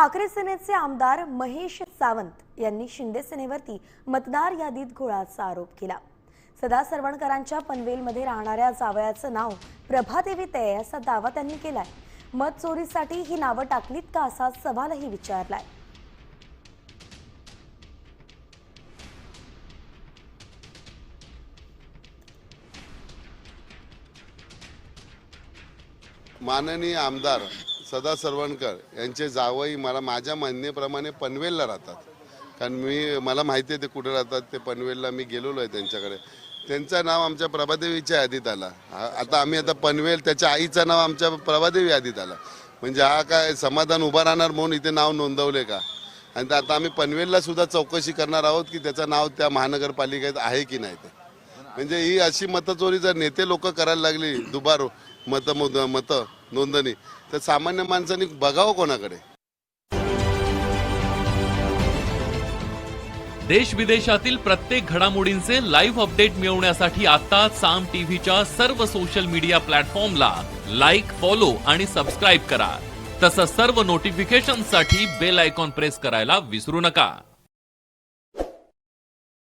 ठाकरे सेनेचे आमदार महेश सावंत यांनी शिंदे सेनेवरती मतदार यादीत घोळाचा आरोप केला. सदा सरवणकरांच्या पनवेलमध्ये राहणाऱ्या जावयाचं नाव प्रभादेवी तय असा दावा त्यांनी केलाय. मत चोरीसाठी ही नावं टाकलीत का असा सवालही विचारलाय. माननीय आमदार सदा सरवणकर यांचे जावई मला माझ्या म्हणण्याप्रमाणे पनवेलला राहतात. कारण मी मला माहिती आहे ते कुठे राहतात ते पनवेलला मी गेलेलो आहे त्यांच्याकडे. त्यांचं नाव आमच्या प्रभादेवीच्या यादीत आला. आता आम्ही आता पनवेल त्याच्या आईचं नाव आमच्या प्रभादेवी यादीत आलं. म्हणजे हा काय समाधान उभा राहणार म्हणून इथे नाव नोंदवले का? आणि आता आम्ही पनवेलला सुद्धा चौकशी करणार आहोत की त्याचं नाव त्या महानगरपालिकेत आहे की नाही ते. म्हणजे ही अशी मतचोरी जर नेते लोक करायला लागली दुबार मत मत नोंदणी तर सामान्य माणसांनी बघावं कोणाकडे? देश विदेशातील प्रत्येक घडामोडींचे लाईव्ह अपडेट मिळवण्यासाठी आता साम टीव्हीच्या सर्व सोशल मीडिया प्लॅटफॉर्मला लाईक फॉलो आणि सबस्क्राईब करा. तसंच सर्व नोटिफिकेशनसाठी बेल आयकॉन प्रेस करायला विसरू नका.